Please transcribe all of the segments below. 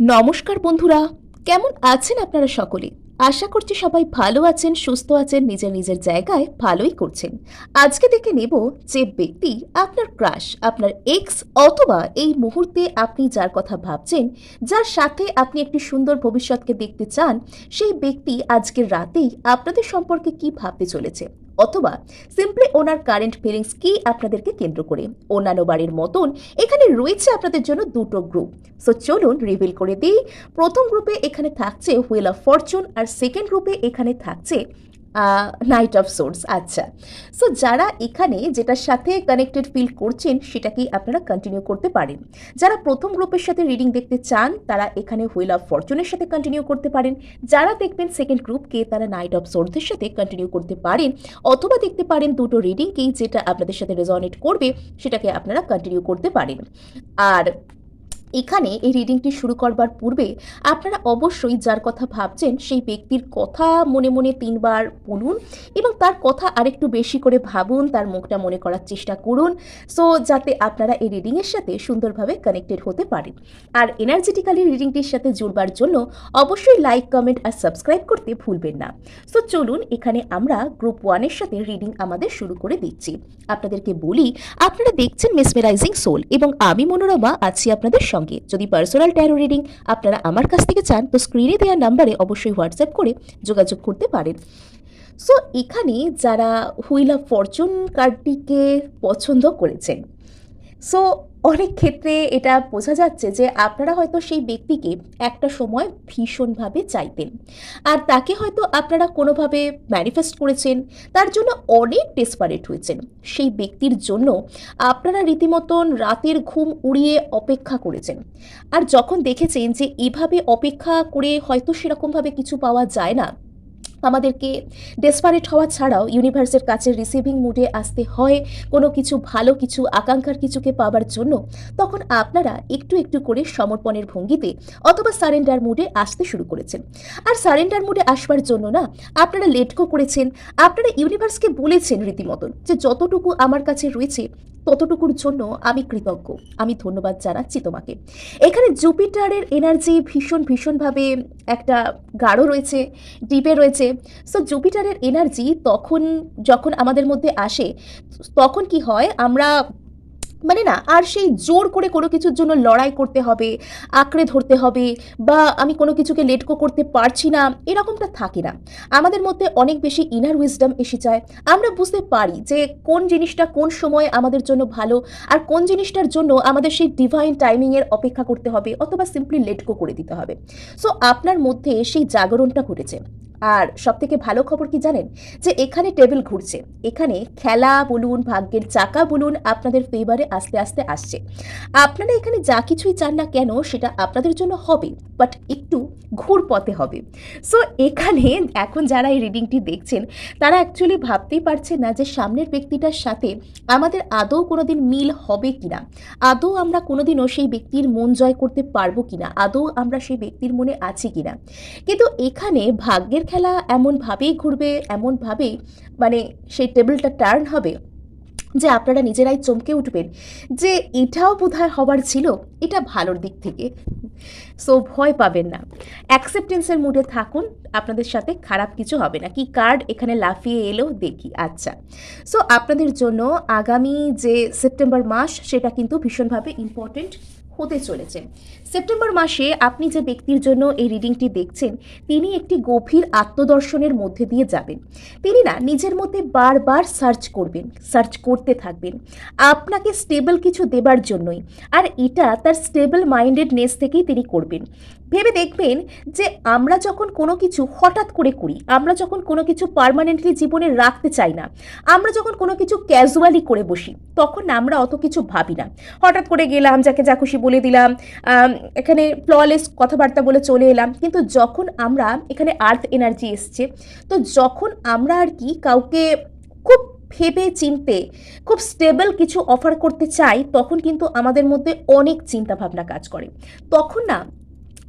নমস্কার বন্ধুরা, কেমন আছেন আপনারা সকলে? আশা করছি সবাই ভালো আছেন, সুস্থ আছেন, নিজের নিজের জায়গায় ভালোই করছেন। আজকে দেখে নেব যে ব্যক্তি আপনার ক্রাশ, আপনার এক্স অথবা এই মুহূর্তে আপনি যার কথা ভাবছেন, যার সাথে আপনি একটি সুন্দর ভবিষ্যৎকে দেখতে চান, সেই ব্যক্তি আজকের রাতেই আপনাদের সম্পর্কে কি ভাবতে চলেছে? অথবা সিম্পলি ওনার কারেন্ট ফিলিংস কি আপনাদেরকে কেন্দ্র করে? অন্যান্য বাড়ির মতন এখানে রয়েছে আপনাদের জন্য দুটো গ্রুপ সো চলুন রিভিল করে দিই। প্রথম গ্রুপে এখানে থাকছে হুইল অফ ফরচুন আর সেকেন্ড গ্রুপে এখানে থাকছে নাইট অফ সোর্স আচ্ছা। সো যারা এখানে যেটার সাথে কানেক্টেড ফিল করছেন সেটাকেই আপনারা কন্টিনিউ করতে পারেন। যারা প্রথম গ্রুপের সাথে রিডিং দেখতে চান, তারা এখানে হুইল অফ ফরচুনের সাথে কন্টিনিউ করতে পারেন। যারা দেখবেন সেকেন্ড গ্রুপকে তারা নাইট অফ সোর্সের সাথে কন্টিনিউ করতে পারেন। অথবা দেখতে পারেন দুটো রিডিংকেই যেটা আপনাদের সাথে রেজনেট করবে, সেটাকে আপনারা কন্টিনিউ করতে পারেন। আর এখানে এই রিডিংটি শুরু করবার পূর্বে আপনারা অবশ্যই যার কথা ভাবছেন সেই ব্যক্তির কথা মনে মনে তিনবার বলুন এবং তার কথা আরেকটু বেশি করে ভাবুন, তার মুখটা মনে করার চেষ্টা করুন। সো যাতে আপনারা এই রিডিংয়ের সাথে সুন্দরভাবে কানেক্টেড হতে পারেন। আর এনার্জেটিক্যালি রিডিংটির সাথে জুড়বার জন্য অবশ্যই লাইক কমেন্ট আর সাবস্ক্রাইব করতে ভুলবেন না। সো চলুন এখানে আমরা গ্রুপ ওয়ানের সাথে রিডিং আমাদের শুরু করে দিচ্ছি। আপনাদেরকে বলি, আপনারা দেখছেন মেসমেরাইজিং সোল এবং আমি মনোরমা, আছি আপনাদের সঙ্গে। যদি পার্সোনাল ট্যারো রিডিং আপনারা আমার কাছ থেকে চান, তো স্ক্রিনে দেওয়ার নাম্বারে অবশ্যই হোয়াটসঅ্যাপ করে যোগাযোগ করতে পারেন। সো এখানে যারা হুইল অফ ফরচুন কার্ডটিকে পছন্দ করেছেন। সো অনেক ক্ষেত্রে এটা বোঝা যাচ্ছে যে আপনারা হয়তো সেই ব্যক্তিকে একটা সময় ভীষণভাবে চাইতেন। আর তাকে হয়তো আপনারা কোনোভাবে ম্যানিফেস্ট করেছেন, তার জন্য অনেক ডেসপারেট হয়েছেন। সেই ব্যক্তির জন্য আপনারা রীতিমতন রাতের ঘুম উড়িয়ে অপেক্ষা করেছেন। আর যখন দেখেছেন যে এভাবে অপেক্ষা করে হয়তো সেরকমভাবে কিছু পাওয়া যায় না আমাদেরকে ডেসপারেট হওয়া ছাড়াও ইউনিভার্সের কাছে রিসিভিং মুডে আসতে হয়, কোনো কিছু ভালো কিছু, আকাঙ্ক্ষার কিছুকে পাওয়ার জন্য, তখন আপনারা একটু একটু করে সমর্পণের ভঙ্গিতে অথবা সারেন্ডার মুডে আসতে শুরু করেছেন। আর সারেন্ডার মুডে আসবার জন্য না, আপনারা লেটকো করেছেন, আপনারা ইউনিভার্সকে বলেছেন রীতিমতন যে যতটুকু আমার কাছে রয়েছে, ততটুকুর জন্য আমি কৃতজ্ঞ, আমি ধন্যবাদ জানাচ্ছি তোমাকে। এখানে জুপিটারের এনার্জি ভীষণ ভীষণভাবে একটা গাঢ় রয়েছে ডিপে রয়েছে সো জুপিটারের এনার্জি তখন যখন আমাদের মধ্যে আসে, তখন কি হয়? আমরা মানে না, আর সেই জোর করে কোনো কিছুর জন্য লড়াই করতে হবে, আঁকড়ে ধরতে হবে, বা আমি কোনো কিছুকে লেটকো করতে পারছি না, এরকমটা থাকে না। আমাদের মধ্যে অনেক বেশি ইনার উইজডম এসে যায়। আমরা বুঝতে পারি যে কোন জিনিসটা কোন সময় আমাদের জন্য ভালো, আর কোন জিনিসটার জন্য আমাদের সেই ডিভাইন টাইমিংয়ের অপেক্ষা করতে হবে, অথবা সিম্পলি লেটকো করে দিতে হবে। সো আপনার মধ্যে সেই জাগরণটা ঘটেছে। আর সব থেকে ভালো খবর কি জানেন? যে এখানে টেবিল ঘুরছে। এখানে খেলা বলুন, ভাগ্যের চাকা বলুন আপনাদের ফেভারে আস্তে আস্তে আসছে। আপনারা এখানে যা কিছুই চান না কেন সেটা আপনাদের জন্য হবে বাট একটু ঘুর পথে হবে। সো এখানে এখন যারা এই রিডিংটি দেখছেন, তারা অ্যাকচুয়ালি ভাবতেই পারছেন না যে সামনের ব্যক্তিটার সাথে আমাদের আদৌ কোনোদিন মিল হবে কিনা। আদৌ আমরা কোনোদিনও সেই ব্যক্তির মন জয় করতে পারব কিনা? আদৌ আমরা সেই ব্যক্তির মনে আছি কিনা? কিন্তু এখানে ভাগ্যের খেলা এমনভাবেই ঘুরবে, এমনভাবেই মানে সেই টেবিলটা টার্ন হবে যে আপনারা নিজেরাই চমকে উঠবেন। যে এটাও বোধহয় হবার ছিল, এটা ভালোর দিক থেকে। সো ভয় পাবেন না। অ্যাকসেপ্টেন্সের মুডে থাকুন, আপনাদের সাথে খারাপ কিছু হবে না। কি কার্ড এখানে লাফিয়ে এলো দেখি আচ্ছা। সো আপনাদের জন্য আগামী যে সেপ্টেম্বর মাস, সেটা কিন্তু ভীষণভাবে ইম্পর্টেন্ট হতে চলেছে। সেপ্টেম্বর মাসে আপনি যে ব্যক্তির জন্য এই রিডিংটি দেখছেন, তিনি একটি গভীর আত্মদর্শনের মধ্যে দিয়ে যাবেন। তিনি না নিজের মধ্যে বারবার সার্চ করবেন সার্চ করতে থাকবেন। আপনাকে স্টেবল কিছু দেবার জন্যই, আর এটা তার স্টেবল মাইন্ডেডনেস থেকেই তিনি করবেন। ভেবে দেখবেন যে আমরা যখন কোনো কিছু হঠাৎ করে করি, আমরা যখন কোনো কিছু পার্মানেন্টলি জীবনে রাখতে চাই না, আমরা যখন কোনো কিছু ক্যাজুয়ালি করে বসি, তখন আমরা অত কিছু ভাবি না। হঠাৎ করে গেলাম, যাকে যা খুশি বলে দিলাম এখানে ফ্ললেস কথাবার্তা বলে চলে এলাম। কিন্তু যখন আমরা এখানে আর্থ এনার্জি এসছে, তো যখন আমরা আর কি কাউকে খুব ভেবে চিনতে, খুব স্টেবল কিছু অফার করতে চাই, তখন কিন্তু আমাদের মধ্যে অনেক চিন্তা ভাবনা কাজ করে। তখন না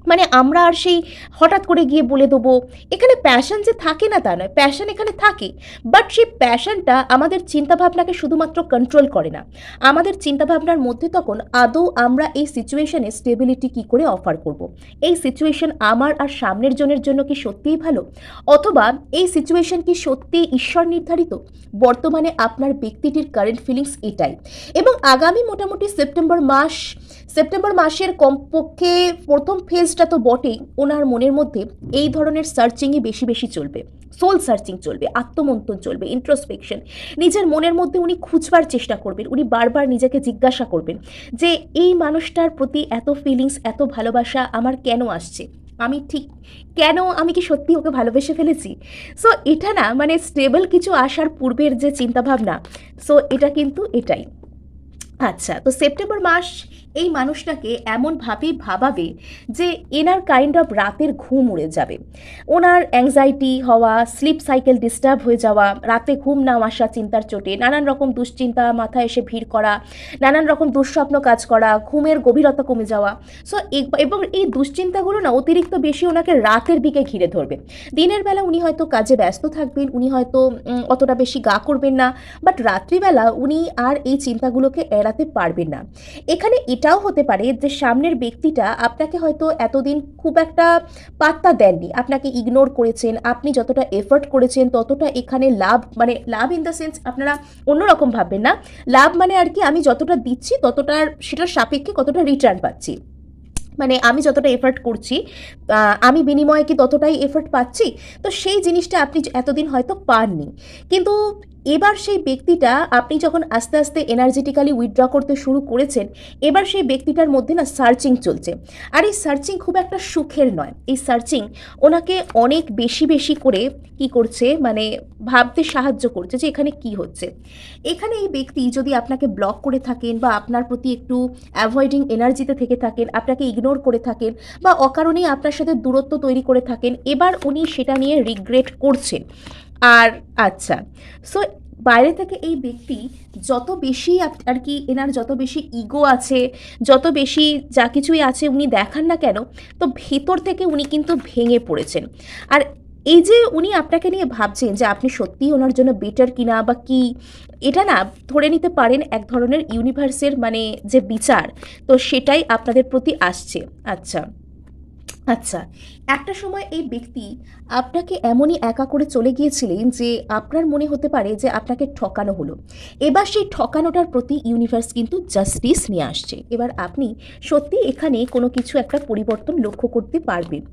মানে আমরা আর সেই হঠাৎ করে গিয়ে বলে দেবো। এখানে প্যাশন যে থাকে না তা নয় প্যাশন এখানে থাকে। বাট সেই প্যাশনটা আমাদের চিন্তাভাবনাকে শুধুমাত্র কন্ট্রোল করে না। আমাদের চিন্তাভাবনার মধ্যে তখন আদৌ আমরা এই সিচুয়েশনে স্টেবিলিটি কী করে অফার করব। এই সিচুয়েশন আমার আর সামনের জনের জন্য কি সত্যিই ভালো? অথবা এই সিচুয়েশন কি সত্যি ঈশ্বর নির্ধারিত? বর্তমানে আপনার ব্যক্তিটির কারেন্ট ফিলিংস এটাই। এবং আগামী মোটামুটি সেপ্টেম্বর মাস সেপ্টেম্বর মাসের কমপক্ষে প্রথম ফেজটা তো বটেই। ওনার মনের মধ্যে এই ধরনের সার্চিংই বেশি বেশি চলবে। সোল সার্চিং চলবে, আত্মমন্থন চলবে ইন্ট্রোস্পেকশন নিজের মনের মধ্যে উনি খুঁজবার চেষ্টা করবেন, উনি বারবার নিজেকে জিজ্ঞাসা করবেন যে, এই মানুষটার প্রতি এত ফিলিংস এত ভালোবাসা আমার কেন আসছে? আমি ঠিক কেন আমি কি সত্যি ওকে ভালোবেসে ফেলেছি? সো এটা না মানে স্টেবল কিছু আসার পূর্বের যে চিন্তাভাবনা সো এটা কিন্তু এটাই। আচ্ছা তো সেপ্টেম্বর মাস এই মানুষটাকে এমনভাবে ভাবাবে যে এনার কাইন্ড অফ রাতের ঘুম উড়ে যাবে। ওনার অ্যাংজাইটি হওয়া স্লিপ সাইকেল ডিস্টার্ব হয়ে যাওয়া, রাতে ঘুম না আসা চিন্তার চোটে, নানান রকম দুশ্চিন্তা, মাথায় এসে ভিড় করা, নানান রকম দুঃস্বপ্ন কাজ করা, ঘুমের গভীরতা কমে যাওয়া। সো এবং এই দুশ্চিন্তাগুলো না অতিরিক্ত বেশি ওনাকে রাতের দিকে ঘিরে ধরবে। দিনের বেলা উনি হয়তো কাজে ব্যস্ত থাকবেন, উনি হয়তো অতটা বেশি গা করবেন না বাট রাত্রিবেলা উনি আর এই চিন্তাগুলোকে এড়াতে পারবেন না। এখানে এটাও হতে পারে যে সামনের ব্যক্তিটা আপনাকে হয়তো এতদিন খুব একটা পাত্তা দেননি। আপনাকে ইগনোর করেছেন, আপনি যতটা এফোর্ট করেছেন, ততটা এখানে লাভ মানে লাভ ইন দ্য সেন্স আপনারা অন্যরকম ভাববেন না। লাভ মানে আর কি আমি যতটা দিচ্ছি, ততটার সেটার সাপেক্ষে কতটা রিটার্ন পাচ্ছি। মানে আমি যতটা এফোর্ট করছি আমি বিনিময়ে কি ততটাই এফোর্ট পাচ্ছি? তো সেই জিনিসটা আপনি এতদিন হয়তো পাননি। কিন্তু এবার সেই ব্যক্তিটা আপনি যখন আস্তে আস্তে এনার্জেটিক্যালি উইথড্র করতে শুরু করেছেন, এবার সেই ব্যক্তিটার মধ্যে না সার্চিং চলছে। আর এই সার্চিং খুব একটা সুখের নয়। এই সার্চিং ওনাকে অনেক বেশি বেশি করে কি করছে মানে ভাবতে সাহায্য করছে যে এখানে কি হচ্ছে। এখানে এই ব্যক্তি যদি আপনাকে ব্লক করে থাকেন বা আপনার প্রতি একটু অ্যাভয়েডিং এনার্জিতে থেকে থাকেন, আপনাকে ইগনোর করে থাকেন বা অকারণেই আপনার সাথে দূরত্ব তৈরি করে থাকেন, এবার উনি সেটা নিয়ে রিগ্রেট করছেন। আর আচ্ছা সো বাইরে থেকে এই ব্যক্তি যত বেশি আর কি এনার যত বেশি ইগো আছে, যত বেশি যা কিছুই আছে উনি দেখান না কেন, তো ভেতর থেকে উনি কিন্তু ভেঙে পড়েছেন। আর এই যে উনি আপনাকে নিয়ে ভাবছেন যে আপনি সত্যিই ওনার জন্য বেটার কিনা বা কি, এটা না ধরে নিতে পারেন এক ধরনের ইউনিভার্সের মানে যে বিচার, তো সেটাই আপনাদের প্রতি আসছে। আচ্ছা আচ্ছা একটা সময় এই ব্যক্তি আপনাকে এমনই একা করে চলে গিয়েছিলেন যে আপনার মনে হতে পারে যে আপনাকে ঠকানো হলো। এবার সেই ঠকানোটার প্রতি ইউনিভার্স কিন্তু জাস্টিস নিয়ে আসছে। এবার আপনি সত্যি এখানে কোনো কিছু একটা পরিবর্তন লক্ষ্য করতে পারবেন।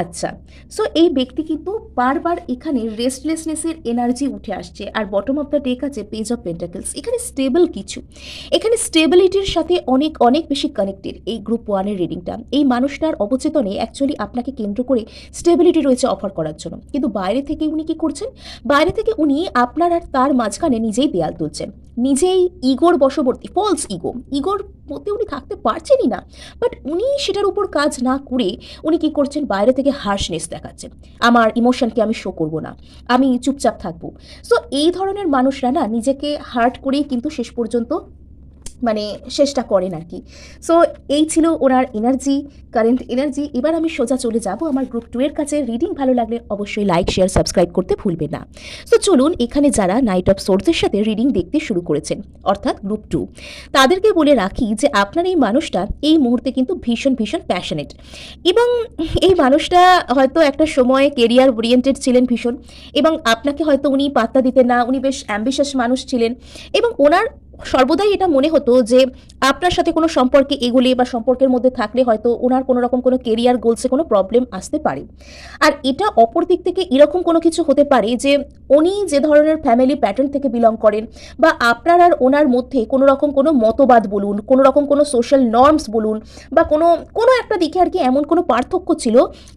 আচ্ছা সো এই ব্যক্তি কিন্তু বারবার এখানে রেস্টলেসনেসের এনার্জি উঠে আসছে। আর বটম অফ দ্য ডেক আছে পেজ অফ পেন্টাকেলস এখানে স্টেবল কিছু। এখানে স্টেবিলিটির সাথে অনেক অনেক বেশি কানেক্টেড এই গ্রুপ ওয়ানের রিডিংটা এই মানুষটার অবচেতনে অ্যাকচুয়ালি আপনাকে কেন্দ্র করে স্টেবিলিটি রয়েছে অফার করার জন্য। কিন্তু বাইরে থেকে উনি কি করছেন? বাইরে থেকে উনি আপনার আর তার মাঝখানে নিজেই দেয়াল তুলছেন। নিজেই ইগোর বশবর্তী ফলস ইগো ইগোর মধ্যে উনি থাকতে পারছেনই না। বাট উনি সেটার উপর কাজ না করে উনি কি করছেন? বাইরে থেকে হার্শনেস দেখাচ্ছেন। আমার ইমোশনকে আমি শো করব না। আমি চুপচাপ থাকব। সো এই ধরনের মানুষরা না নিজেকে হার্ট করেই কিন্তু শেষ পর্যন্ত মানে শেষটা করেন আর কি। সো এই ছিল ওনার এনার্জি কারেন্ট এনার্জি এবার আমি সোজা চলে যাব আমার গ্রুপ টু এর কাছে। রিডিং ভালো লাগলে অবশ্যই লাইক শেয়ার সাবস্ক্রাইব করতে ভুলবেন না। তো চলুন এখানে যারা নাইট অফ সোর্সের সাথে রিডিং দেখতে শুরু করেছেন, অর্থাৎ গ্রুপ টু তাদেরকে বলে রাখি যে আপনার এই মানুষটা এই মুহূর্তে কিন্তু ভীষণ ভীষণ প্যাশনেট এবং এই মানুষটা হয়তো একটা সময় কেরিয়ার ওরিয়েন্টেড ছিলেন ভীষণ, এবং আপনাকে হয়তো উনি পাত্তা দিতেন না, উনি বেশ অ্যাম্বিশাস মানুষ ছিলেন, এবং ওনার সর্বদাই এটা মনে হতো যে আপনার সাথে কোনো সম্পর্কে এগুলি বা সম্পর্কের মধ্যে থাকলে হয়তো ওনার কোনো রকম কোনো কেরিয়ার গোলসে কোনো প্রবলেম আসতে পারে। আর এটা অপর দিক থেকে এরকম কোনো কিছু হতে পারে যে উনি যে ধরনের ফ্যামিলি প্যাটার্ন থেকে বিলং করেন বা আপনার আর ওনার মধ্যে কোনো রকম কোনো মতবাদ বলুন, কোনো রকম কোনো সোশ্যাল নর্মস বলুন বা কোনো কোনো একটা দিকে আর কি এমন কোনো পার্থক্য ছিল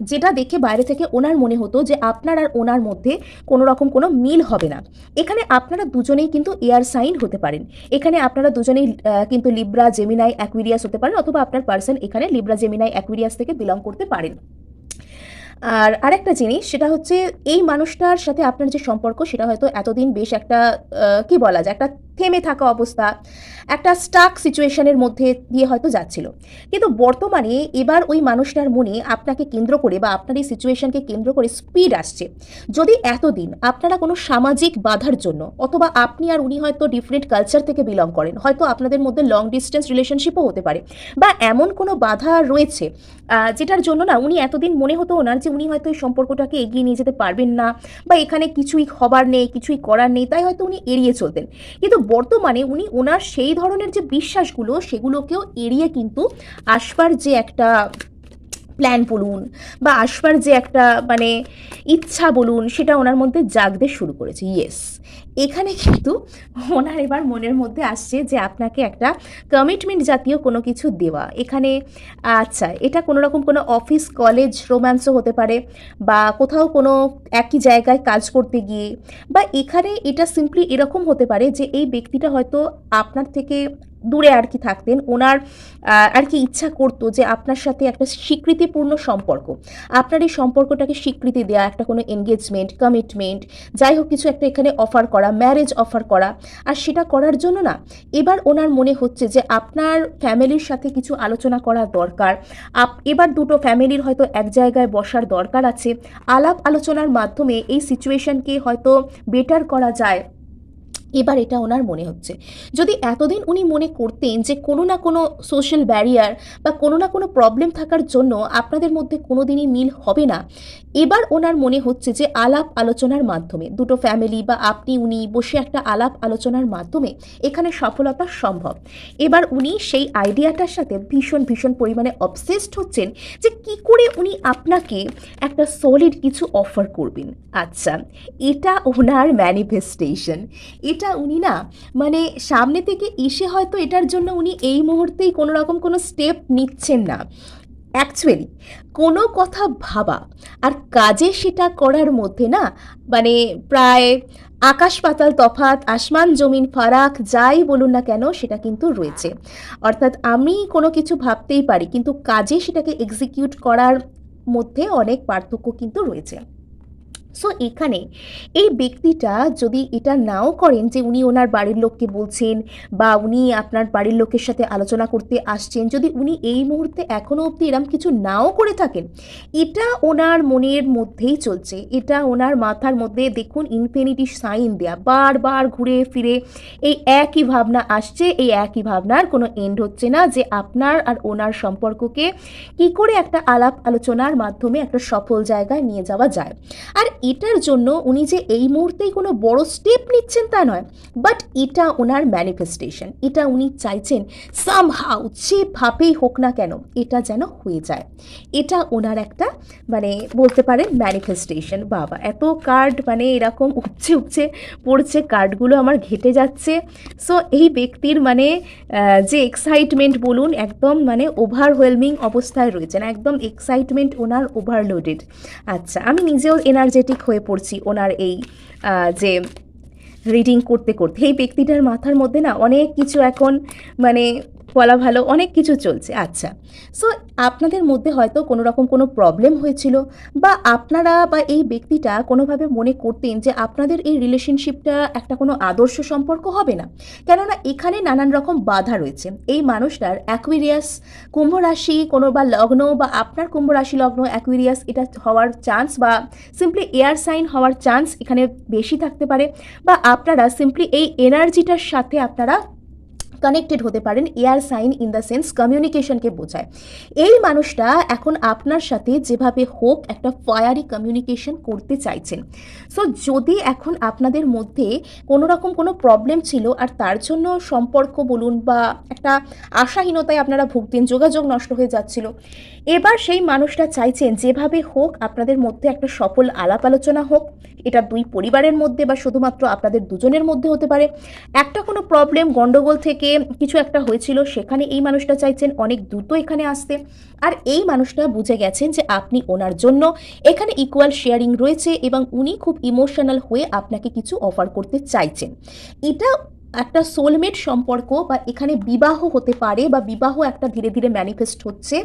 যেটা দেখে বাইরে থেকে ওনার মনে হতো যে আপনার আর ওনার মধ্যে কোনো রকম কোনো মিল হবে না। এখানে আপনারা দুজনেই কিন্তু এয়ার সাইন হতে পারেন। এখানে আপনারা দুজনেই কিন্তু লিব্রা জেমিনাই অ্যাকুইরিয়াস হতে পারেন অথবা আপনার পার্সন এখানে লিব্রা জেমিনাই অ্যাকুইরিয়াস থেকে বিলং করতে পারেন। আর আরেকটা জিনিস, সেটা হচ্ছে এই মানুষটার সাথে আপনার যে সম্পর্ক, সেটা হয়তো এতদিন বেশ একটা কি বলা যায়, একটা থেমে থাকা অবস্থা একটা স্টাক সিচুয়েশনের মধ্যে দিয়ে হয়তো যাচ্ছিল। কিন্তু বর্তমানে এবার ওই মানুষটার মনে আপনাকে কেন্দ্র করে বা আপনার এই সিচুয়েশনকে কেন্দ্র করে স্পিড আসছে। যদি এতদিন আপনারা কোনো সামাজিক বাধার জন্য অথবা আপনি আর উনি হয়তো ডিফারেন্ট কালচার থেকে বিলং করেন, হয়তো আপনাদের মধ্যে লং ডিস্টেন্স রিলেশনশিপও হতে পারে বা এমন কোনো বাধা রয়েছে যেটার জন্য না উনি এতদিন মনে হতো ওনার যে উনি হয়তো এই সম্পর্কটাকে এগিয়ে নিয়ে যেতে পারবেন না বা এখানে কিছুই হবার নেই, কিছুই করার নেই, তাই হয়তো উনি এড়িয়ে চলতেন। কিন্তু বর্তমানে উনি ওনার সেই ধরনের যে বিশ্বাসগুলো সেগুলোকেও এড়িয়ে কিন্তু আসবার যে একটা প্ল্যান বলুন বা আসবার যে একটা মানে ইচ্ছা বলুন, সেটা ওনার মধ্যে জাগতে শুরু করেছে ইয়েস এখানে কিন্তু ওনার এবার মনের মধ্যে আসছে যে আপনাকে একটা কমিটমেন্ট জাতীয় কোনো কিছু দেওয়া। এখানে আচ্ছা এটা কোনো রকম কোনো অফিস কলেজ রোম্যান্সও হতে পারে বা কোথাও কোনো একই জায়গায় কাজ করতে গিয়ে বা এখানে এটা সিম্পলি এরকম হতে পারে যে এই ব্যক্তিটা হয়তো আপনার থেকে দূরে আর কি থাকতেন, ওনার আর কি ইচ্ছা করতো যে আপনার সাথে একটা স্বীকৃতিপূর্ণ সম্পর্ক। আপনার এই সম্পর্কটাকে স্বীকৃতি দেওয়া একটা কোনো এনগেজমেন্ট কমিটমেন্ট যাই হোক কিছু একটা এখানে অফার করা ম্যারেজ অফার করা, আর সেটা করার জন্য না, এবার ওনার মনে হচ্ছে যে আপনার ফ্যামিলির সাথে কিছু আলোচনা করা দরকার, আপ, এবার দুটো ফ্যামিলির হয়তো এক জায়গায় বসার দরকার আছে, আলাপ আলোচনার মাধ্যমে এই সিচুয়েশনকে হয়তো বেটার করা যায়। এবার এটা ওনার মনে হচ্ছে। যদি এতদিন উনি মনে করতেন যে কোনো না কোনো সোশ্যাল ব্যারিয়ার বা কোনো না কোনো প্রবলেম থাকার জন্য আপনাদের মধ্যে কোনো দিনই মিল হবে না এবার ওনার মনে হচ্ছে যে আলাপ আলোচনার মাধ্যমে, দুটো ফ্যামিলি বা আপনি, উনি বসে একটা আলাপ আলোচনার মাধ্যমে এখানে সফলতা সম্ভব। এবার উনি সেই আইডিয়াটার সাথে ভীষণ ভীষণ পরিমাণে অবসেসড হচ্ছেন যে কি করে উনি আপনাকে একটা সলিড কিছু অফার করবেন। আচ্ছা এটা ওনার ম্যানিফেস্টেশন এটা উনি না মানে সামনে থেকে এসে হয়তো এটার জন্য উনি এই মুহূর্তেই কোনো রকম কোনো স্টেপ নিচ্ছেন না। অ্যাকচুয়ালি কোনো কথা ভাবা আর কাজে সেটা করার মধ্যে না মানে প্রায় আকাশ পাতাল তফাত আসমান জমিন ফারাক, যাই বলুন না কেন, সেটা কিন্তু রয়েছে। অর্থাৎ আমি কোনো কিছু ভাবতেই পারি, কিন্তু কাজে সেটাকে এক্সিকিউট করার মধ্যে অনেক পার্থক্য কিন্তু রয়েছে। সো এখানে এই ব্যক্তিটা যদি এটা নাও করেন যে উনি ওনার বাড়ির লোককে বলছেন বা উনি আপনার বাড়ির লোকের সাথে আলোচনা করতে আসছেন, যদি উনি এই মুহূর্তে এখনও অবধি এরম কিছু নাও করে থাকেন, এটা ওনার মনের মধ্যেই চলছে। এটা ওনার মাথার মধ্যে দেখুন ইনফিনিটি সাইন দেয়া। বারবার ঘুরে ফিরে এই একই ভাবনা আসছে, এই একই ভাবনার কোনো এন্ড হচ্ছে না যে আপনার আর ওনার সম্পর্ককে কি করে একটা আলাপ আলোচনার মাধ্যমে একটা সফল জায়গায় নিয়ে যাওয়া যায়। আর এটার জন্য উনি যে এই মুহূর্তেই কোনো বড় স্টেপ নিচ্ছেন তা নয় বাট এটা ওনার ম্যানিফেস্টেশন এটা উনি চাইছেন সামহাউ যেভাবেই হোক না কেন, এটা যেন হয়ে যায়। এটা ওনার একটা মানে বলতে পারেন ম্যানিফেস্টেশন বাবা, এত কার্ড মানে এরকম উপচে উপচে পড়ছে কার্ডগুলো আমার ঘেটে যাচ্ছে। সো এই ব্যক্তির মানে যে এক্সাইটমেন্ট বলুন, একদম মানে ওভারওয়েলমিং অবস্থায় রয়েছেন, একদম এক্সাইটমেন্ট ওনার ওভারলোডেড আচ্ছা আমি নিজেও এনার্জেটিক হয়ে পড়ছি ওনার এই যে রিডিং করতে করতে। এই ব্যক্তিটার মাথার মধ্যে না অনেক কিছু এখন মানে বলা ভালো, অনেক কিছু চলছে। আচ্ছা সো আপনাদের মধ্যে হয়তো কোনো রকম কোনো প্রবলেম হয়েছিল বা আপনারা বা এই ব্যক্তিটা কোনোভাবে মনে করতেন যে আপনাদের এই রিলেশনশিপটা একটা কোনো আদর্শ সম্পর্ক হবে না? কেননা এখানে নানান রকম বাধা রয়েছে। এই মানুষটার অ্যাকুইরিয়াস কুম্ভ রাশি কোনো বা লগ্ন বা আপনার কুম্ভ রাশি লগ্ন অ্যাকুইরিয়াস এটা হওয়ার চান্স বা সিম্পলি এয়ার সাইন হওয়ার চান্স এখানে বেশি থাকতে পারে বা আপনারা সিম্পলি এই এনার্জিটার সাথে আপনারা কানেক্টেড হতে পারেন air sign in the sense কমিউনিকেশনকে বোঝায়। এই মানুষটা এখন আপনার সাথে যেভাবে হোক একটা ফায়ারি কমিউনিকেশন করতে চাইছেন। সো যদি এখন আপনাদের মধ্যে কোনো রকম কোনো প্রবলেম ছিল আর তার জন্য সম্পর্ক বলুন বা একটা আশাহীনতায় আপনারা ভুগতেন, যোগাযোগ নষ্ট হয়ে যাচ্ছিল, এবার সেই মানুষটা চাইছেন যেভাবে হোক আপনাদের মধ্যে একটা সফল আলাপ আলোচনা হোক। এটা দুই পরিবারের মধ্যে বা শুধুমাত্র আপনাদের দুজনের মধ্যে হতে পারে। একটা কোনো প্রবলেম গন্ডগোল থেকে কিছু একটা হয়েছিল, সেখানে এই মানুষটা চাইছেন অনেক দ্রুত এখানে আসতে। আর এই মানুষটা বুঝে গেছেন যে আপনি ওনার জন্য এখানে ইকুয়াল শেয়ারিং রয়েছে এবং উনি খুব ইমোশনাল হয়ে আপনাকে কিছু অফার করতে চাইছেন। এটা একটা সোলমেট সম্পর্ক বা এখানে বিবাহ হতে পারে বা বিবাহ একটা ধীরে ধীরে ম্যানিফেস্ট হচ্ছে,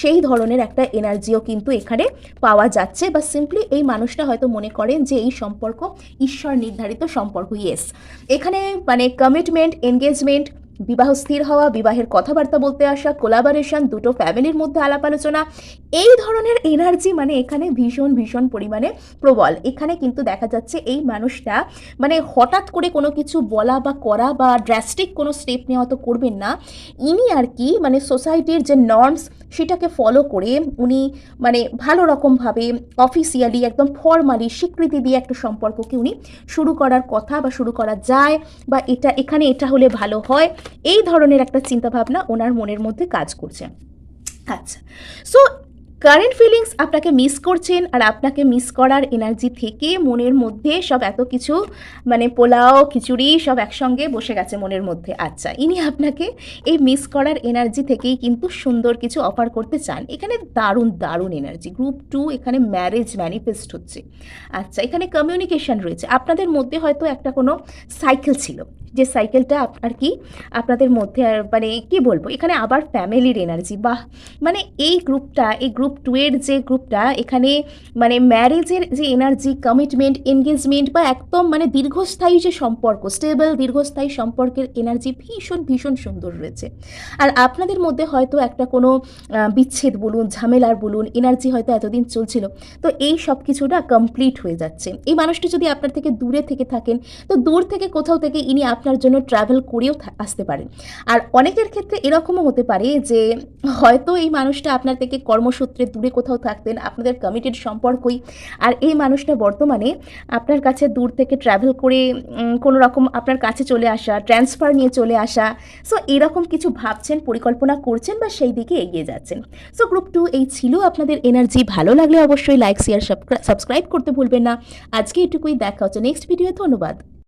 সেই ধরনের একটা এনার্জিও কিন্তু এখানে পাওয়া যাচ্ছে বা সিম্পলি এই মানুষটা হয়তো মনে করেন যে এই সম্পর্ক ঈশ্বর নির্ধারিত সম্পর্ক ইয়েস এখানে মানে কমিটমেন্ট এনগেজমেন্ট বিবাহ স্থির হওয়া, বিবাহের কথাবার্তা বলতে আসা কোলাবারেশন দুটো ফ্যামিলির মধ্যে আলাপ আলোচনা, এই ধরনের এনার্জি মানে এখানে ভীষণ ভীষণ পরিমাণে প্রবল। এখানে কিন্তু দেখা যাচ্ছে এই মানুষটা মানে হঠাৎ করে কোনো কিছু বলা বা করা বা ড্রাস্টিক কোনো স্টেপ নেওয়া তো করবেন না। ইনি আর কি মানে সোসাইটির যে নর্মস সেটাকে ফলো করে উনি মানে ভালো রকমভাবে অফিসিয়ালি একদম ফর্মালি স্বীকৃতি দিয়ে একটা সম্পর্ককে উনি শুরু করার কথা বা শুরু করা যায় বা এটা এখানে এটা হলে ভালো হয়। এই ধরনের একটা চিন্তাভাবনা ওনার মনের মধ্যে কাজ করছে। আচ্ছা সো কারেন্ট ফিলিংস আপনাকে মিস করছেন আর আপনাকে মিস করার এনার্জি থেকে মনের মধ্যে সব এত কিছু মানে পোলাও, খিচুড়ি সব একসঙ্গে বসে গেছে মনের মধ্যে। আচ্ছা ইনি আপনাকে এই মিস করার এনার্জি থেকেই কিন্তু সুন্দর কিছু অফার করতে চান। এখানে দারুণ দারুণ এনার্জি গ্রুপ টু এখানে ম্যারেজ ম্যানিফেস্ট হচ্ছে। আচ্ছা এখানে কমিউনিকেশন রয়েছে। আপনাদের মধ্যে হয়তো একটা কোনো সাইকেল ছিল। যে সাইকেলটা আর কি আপনাদের মধ্যে মানে কি বলব? এখানে আবার ফ্যামিলির এনার্জি বাহ! মানে এই গ্রুপটা এই গ্রুপ টু এর যে গ্রুপটা এখানে মানে ম্যারেজের যে এনার্জি কমিটমেন্ট এনগেজমেন্ট বা একদম মানে দীর্ঘস্থায়ী যে সম্পর্ক স্টেবল দীর্ঘস্থায়ী সম্পর্কের এনার্জি ভীষণ ভীষণ সুন্দর রয়েছে। আর আপনাদের মধ্যে হয়তো একটা কোনো বিচ্ছেদ বলুন, ঝামেলার বলুন এনার্জি হয়তো এতদিন চলছিল, তো এই সব কিছুটা কমপ্লিট হয়ে যাচ্ছে। এই মানুষটি যদি আপনার থেকে দূরে থেকে থাকেন, তো দূর থেকে কোথাও থেকে ইনি আপনার জন্য ট্রাভেল করেও আসতে পারেন। আর অনেকের ক্ষেত্রে এরকমও হতে পারে যে হয়তো এই মানুষটা আপনার থেকে কর্মসূত্রে দূরে কোথাও থাকতেন, আপনাদের কমিটেড সম্পর্কই। আর এই মানুষটা বর্তমানে আপনার কাছে দূর থেকে ট্রাভেল করে কোনো রকম আপনার কাছে চলে আসা ট্রান্সফার নিয়ে চলে আসা সো এরকম কিছু ভাবছেন, পরিকল্পনা করছেন বা সেই দিকে এগিয়ে যাচ্ছেন। সো গ্রুপ টু এই ছিল আপনাদের এনার্জি ভালো লাগলে অবশ্যই লাইক শেয়ার সাবস্ক্রাইব করতে ভুলবেন না। আজকে এটুকুই, দেখা হচ্ছে নেক্সট ভিডিও ধন্যবাদ।